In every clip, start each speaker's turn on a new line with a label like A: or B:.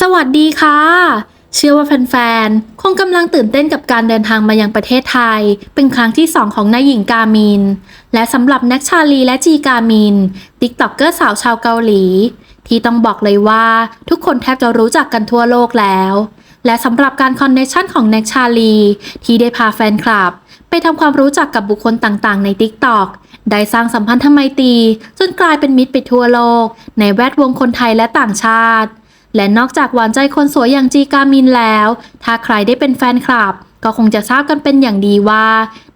A: สวัสดีค่ะ เชื่อว่าแฟนๆ คงกำลังตื่นเต้นกับการเดินทางมายังประเทศไทย เป็นครั้งที่ 2 ของนายหญิงกามิน และสำหรับแน็กชาลีและจีกามิน ติ๊กต็อกเกอร์สาวชาวเกาหลี ที่ต้องบอกเลยว่าทุกคนแทบจะรู้จักกันทั่วโลกแล้ว และสำหรับการคอนเนคชั่นของแน็กชาลี ที่ได้พาแฟนคลับ ไปทำความรู้จักกับบุคคลต่างๆ ใน TikTok ได้สร้างสัมพันธไมตรีจนกลายเป็นมิตรไปทั่วโลก ในแวดวงคนไทยและต่างชาติ และนอกจากหวานใจคนสวยอย่างจีกามินแล้ว ถ้าใครได้เป็นแฟนคลับ ก็คงจะทราบกันเป็นอย่างดีว่า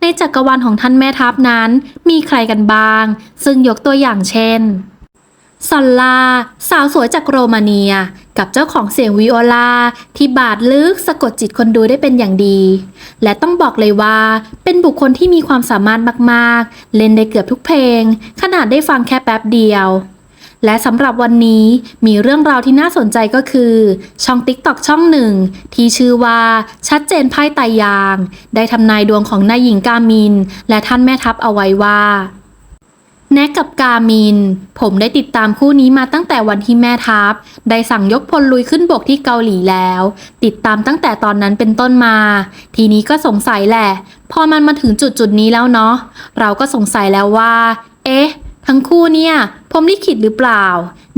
A: ในจักรวาลของท่านแม่ทัพนั้น มีใครกันบ้าง ซึ่งยกตัวอย่างเช่นซอลลา สาวสวยจากโรมาเนีย กับเจ้าของเสียงวิโอลา ที่บาดลึกสะกดจิตคนดูได้เป็นอย่างดี และต้องบอกเลยว่า เป็นบุคคลที่มีความสามารถมาก ๆ เล่นได้เกือบทุกเพลง ขนาดได้ฟังแค่แป๊บเดียว และสำหรับวันนี้มีเรื่องราวที่น่าสนใจก็คือ ช่อง TikTok ช่องหนึ่ง ที่ชื่อว่าชัดเจนไพ่ไตายาง ได้ทำนายดวงของนายหญิงกามิน และท่านแม่ทัพเอาไว้ว่าแนกกับกามิน ผมได้ติดตามคู่นี้มาตั้งแต่วันที่แม่ทัพ ได้สั่งยกพลลุยขึ้นบกที่เกาหลีแล้ว ติดตามตั้งแต่ตอนนั้นเป็นต้นมา ทีนี้ก็สงสัยแหละ พอมันมาถึงจุดจุดนี้แล้วเนาะ เราก็สงสัยแล้วว่า เอ๊ะ ทั้งคู่เนี่ย ผมลิขิตหรือเปล่า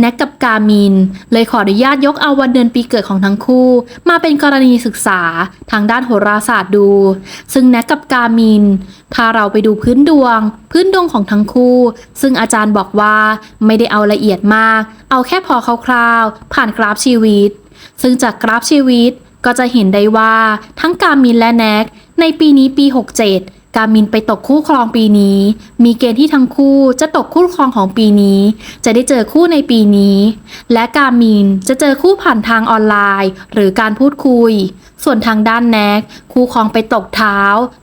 A: แน็กกับกามิน เลยขออนุญาตยกเอาวันเดือนปีเกิดของทั้งคู่ มาเป็นกรณีศึกษาทางด้านโหราศาสตร์ดู ซึ่งแน็กกับกามินพาเราไปดูพื้นดวง พื้นดวงของทั้งคู่ ซึ่งอาจารย์บอกว่าไม่ได้เอาละเอียดมาก เอาแค่พอคร่าวๆ ผ่านกราฟชีวิต ซึ่งจากกราฟชีวิตก็จะเห็นได้ว่าทั้งกามินและแน็กในปีนี้ปี 67 กามินไปตกคู่ครองปีนี้ มีเกณฑ์ที่ทั้งคู่จะตกคู่ครองของปีนี้ จะได้เจอคู่ในปีนี้ และกามินจะเจอคู่ผ่านทางออนไลน์ หรือการพูดคุย ส่วนทางด้านแน็กคู่ครองไปตกเท้า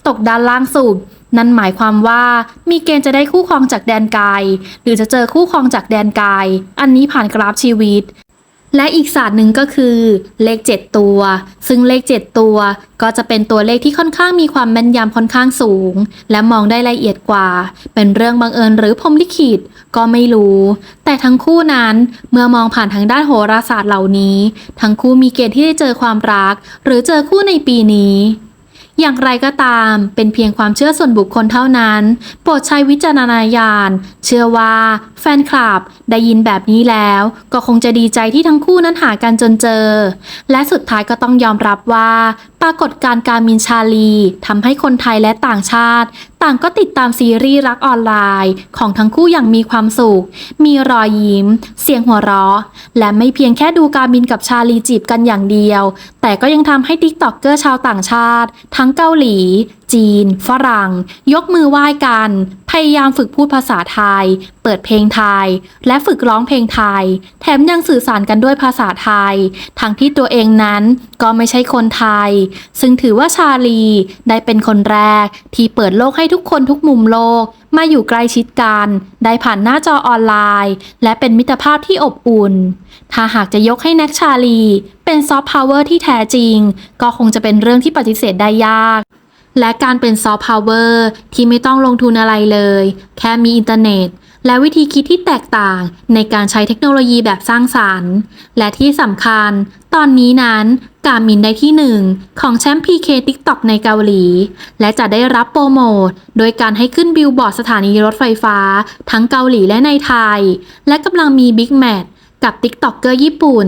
A: ตกด้านล่างสุด นั่นหมายความว่ามีเกณฑ์จะได้คู่ครองจากแดนไกล หรือจะเจอคู่ครองจากแดนไกล อันนี้ผ่านกราฟชีวิต และอีกศาสตร์หนึ่งก็คือเลข 7 ตัว ซึ่งเลข 7 ตัว ก็จะเป็นตัวเลขที่ค่อนข้างมีความแม่นยำค่อนข้างสูง และมองได้ละเอียดกว่า เป็นเรื่องบังเอิญหรือพรหมลิขิตก็ไม่รู้ แต่ทั้งคู่นั้นเมื่อมองผ่านทางด้านโหราศาสตร์เหล่านี้ ทั้งคู่มีเกณฑ์ที่ได้เจอความรัก หรือเจอคู่ในปีนี้ อย่างไรก็ตามเป็นเพียงความเชื่อส่วนบุคคลเท่านั้น โปรดใช้วิจารณญาณ เชื่อว่าแฟนคลับได้ยินแบบนี้แล้ว ก็คงจะดีใจที่ทั้งคู่นั้นหากันจนเจอ และสุดท้ายก็ต้องยอมรับว่า ปรากฏการณ์การมินชาลีทำให้คนไทยและต่างชาติต่างก็ติดตามซีรีส์รักออนไลน์ของทั้งคู่อย่างมีความสุข มีรอยยิ้ม เสียงหัวเราะ และไม่เพียงแค่ดูการบินกับชาลีจีบกันอย่างเดียว แต่ก็ยังทำให้ติ๊กต็อกเกอร์ชาวต่างชาติ ทั้งเกาหลี จีน ฝรั่ง ยกมือไหว้กัน พยายามฝึกพูดภาษาไทย เปิดเพลงไทย และฝึกร้องเพลงไทย แถมยังสื่อสารกันด้วยภาษาไทย ทั้งที่ตัวเองนั้นก็ไม่ใช่คนไทย ซึ่งถือว่าชาลีได้เป็นคนแรก ที่เปิดโลกให้ทุกคนทุกมุมโลก มาอยู่ใกล้ชิดกัน ได้ผ่านหน้าจอออนไลน์ และเป็นมิตรภาพที่อบอุ่น ถ้าหากจะยกให้แน็กชาลี เป็นซอฟต์พาวเวอร์ที่แท้จริง ก็คงจะเป็นเรื่องที่ปฏิเสธได้ยาก และการเป็นซอฟต์พาวเวอร์ที่ไม่ต้องลงทุนอะไรเลย แค่มีอินเทอร์เน็ต และวิธีคิดที่แตกต่างในการใช้เทคโนโลยีแบบสร้างสารรค์ และที่สำคัญ ตอนนี้นั้นกามินได้ที่หนึ่งของแชมป์ PK TikTok ในเกาหลี และจะได้รับโปรโมท โดยการให้ขึ้นบิลบอร์ดสถานีรถไฟฟ้า ทั้งเกาหลีและในไทย และกำลังมีบิ๊กแมทกับ TikToker ญี่ปุ่น